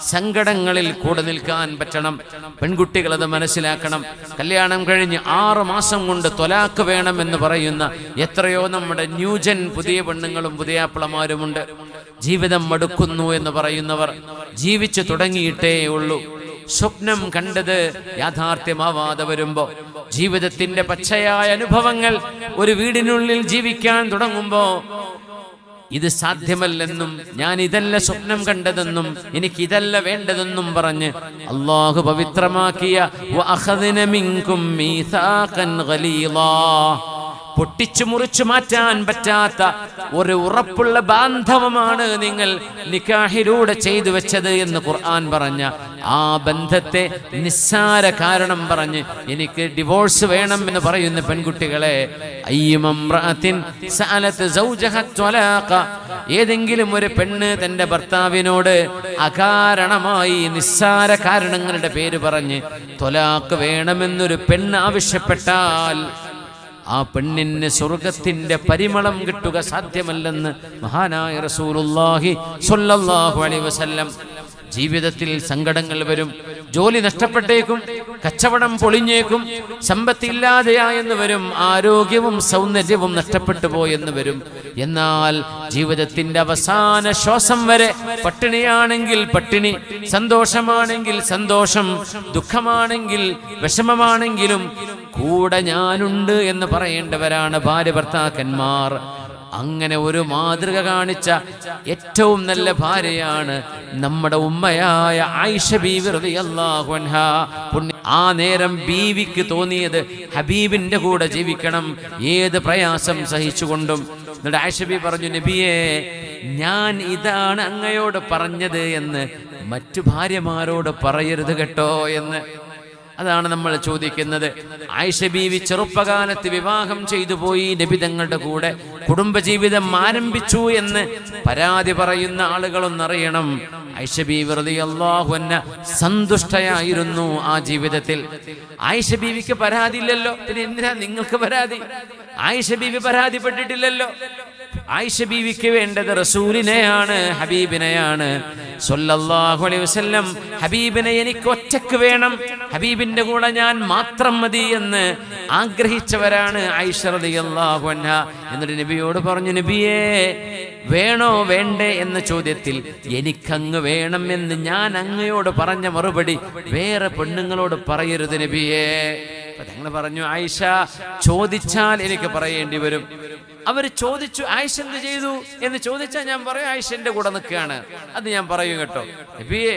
സങ്കടങ്ങളിൽ കൂടെ നിൽക്കാൻ പറ്റണം. പെൺകുട്ടികൾ അത് മനസ്സിലാക്കണം. കല്യാണം കഴിഞ്ഞ് ആറ് മാസം കൊണ്ട് തൊലാക്ക് വേണമെന്ന് പറയുന്ന എത്രയോ നമ്മുടെ ന്യൂജൻ പുതിയ പെണ്ണുങ്ങളും പുതിയ അപ്പളമാരുമുണ്ട് ജീവിതം മടുക്കുന്നു എന്ന് പറയുന്നവർ ജീവിച്ചു തുടങ്ങിയിട്ടേ ഉള്ളൂ. സ്വപ്നം കണ്ടത് യാഥാർത്ഥ്യമാവാതെ വരുമ്പോ ജീവിതത്തിന്റെ പച്ചയായ അനുഭവങ്ങൾ ഒരു വീടിനുള്ളിൽ ജീവിക്കാൻ തുടങ്ങുമ്പോ ഇത് സാധ്യമല്ലെന്നും ഞാൻ ഇതല്ല സ്വപ്നം കണ്ടതെന്നും എനിക്ക് ഇതല്ല വേണ്ടതെന്നും പറഞ്ഞ് അള്ളാഹു പവിത്രമാക്കിയ പൊട്ടിച്ചു മുറിച്ചു മാറ്റാൻ പറ്റാത്ത ഒരു ഉറപ്പുള്ള ബാന്ധവമാണ് നിങ്ങൾ നിക്കാഹിലൂടെ ചെയ്തു വെച്ചത് എന്ന് ഖുർആൻ പറഞ്ഞ ആ ബന്ധത്തെ നിസ്സാര കാരണം പറഞ്ഞ് എനിക്ക് ഡിവോഴ്സ് വേണം എന്ന് പറയുന്ന പെൺകുട്ടികളെ. ഏതെങ്കിലും ഒരു പെണ്ണ് തന്റെ ഭർത്താവിനോട് അകാരണമായി നിസ്സാര കാരണങ്ങളുടെ പേര് പറഞ്ഞ് തൊലാക്ക് വേണമെന്നൊരു പെണ്ണ് ആവശ്യപ്പെട്ടാൽ ആ പെണ്ണിന് സ്വർഗത്തിന്റെ പരിമളം കിട്ടുക സാധ്യമല്ലെന്ന് മഹാനായ റസൂലുള്ളാഹി സ്വല്ലല്ലാഹു അലൈഹി വസല്ലം ജീവിതത്തിൽ സങ്കടങ്ങൾ വരും ജോലി നഷ്ടപ്പെട്ടേക്കും. കച്ചവടം പൊളിഞ്ഞേക്കും. സമ്പത്തില്ലാതെയായെന്ന് വരും. ആരോഗ്യവും സൗന്ദര്യവും നഷ്ടപ്പെട്ടു പോയെന്ന് വരും. എന്നാൽ ജീവിതത്തിന്റെ അവസാന ശ്വാസം വരെ പട്ടിണിയാണെങ്കിൽ പട്ടിണി സന്തോഷമാണെങ്കിൽ സന്തോഷം ദുഃഖമാണെങ്കിൽ വിഷമമാണെങ്കിലും കൂടെ ഞാനുണ്ട് എന്ന് പറയേണ്ടവരാണ് ഭാര്യ ഭർത്താക്കന്മാർ. അങ്ങനെ ഒരു മാതൃക കാണിച്ച ഏറ്റവും നല്ല ഭാര്യയാണ് നമ്മുടെ ഉമ്മയായ ആയിഷ ബീവി റളിയല്ലാഹു അൻഹാ. പുണ്യ ആ നേരം ബീവിക്ക് തോന്നിയത് ഹബീബിന്റെ കൂടെ ജീവിക്കണം ഏത് പ്രയാസം സഹിച്ചുകൊണ്ടും. എന്നിട്ട് ആഷബി പറഞ്ഞു നബിയെ ഞാൻ ഇതാണ് അങ്ങയോട് പറഞ്ഞത് എന്ന് മറ്റു ഭാര്യമാരോട് പറയരുത് കേട്ടോ എന്ന്. അതാണ് നമ്മൾ ചോദിക്കുന്നത്. ആയിഷ ബീവി ചെറുപ്പകാലത്ത് വിവാഹം ചെയ്തു പോയി നബിതങ്ങളുടെ കൂടെ കുടുംബജീവിതം ആരംഭിച്ചു എന്ന് പരാതി പറയുന്ന ആളുകളൊന്നറിയണം. ആയിഷ ബീവി റളിയല്ലാഹു അൻഹ സന്തുഷ്ടയായിരുന്നു ആ ജീവിതത്തിൽ. ആയിഷ ബീവിക്ക് പരാതി ഇല്ലല്ലോ പിന്നെ എന്തിനാ നിങ്ങൾക്ക് പരാതി? ആയിഷ ബീവി പരാതിപ്പെട്ടിട്ടില്ലല്ലോ. ആയിഷ ബീവിക്ക് വേണ്ടത് റസൂലിനെയാണ് ഹബീബിനെയാണ്. അലൈഹി ഹബീബിനെ എനിക്ക് ഒറ്റയ്ക്ക് വേണം ഹബീബിന്റെ കൂടെ ഞാൻ മാത്രം മതി എന്ന് ആഗ്രഹിച്ചവരാണ് ആയിഷ അൻഹ. എന്നിട്ട് നബിയോട് പറഞ്ഞു നബിയേ വേണോ വേണ്ടേ? എന്ന ചോദ്യത്തിൽ എനിക്കങ്ങ് വേണം എന്ന് ഞാൻ അങ്ങയോട് പറഞ്ഞ മറുപടി വേറെ പെണ്ണുങ്ങളോട് പറയരുത് നബിയേ. ഞങ്ങൾ പറഞ്ഞു ആയിഷ ചോദിച്ചാൽ എനിക്ക് പറയേണ്ടി വരും. അവർ ചോദിച്ചു ആയിഷ എന്ത് ചെയ്തു? എന്ന് ചോദിച്ചാൽ ഞാൻ പറയും ആയിഷ എന്റെ കൂടെ നിൽക്കുകയാണ്. അത് ഞാൻ പറയും കേട്ടോ. നബിയേ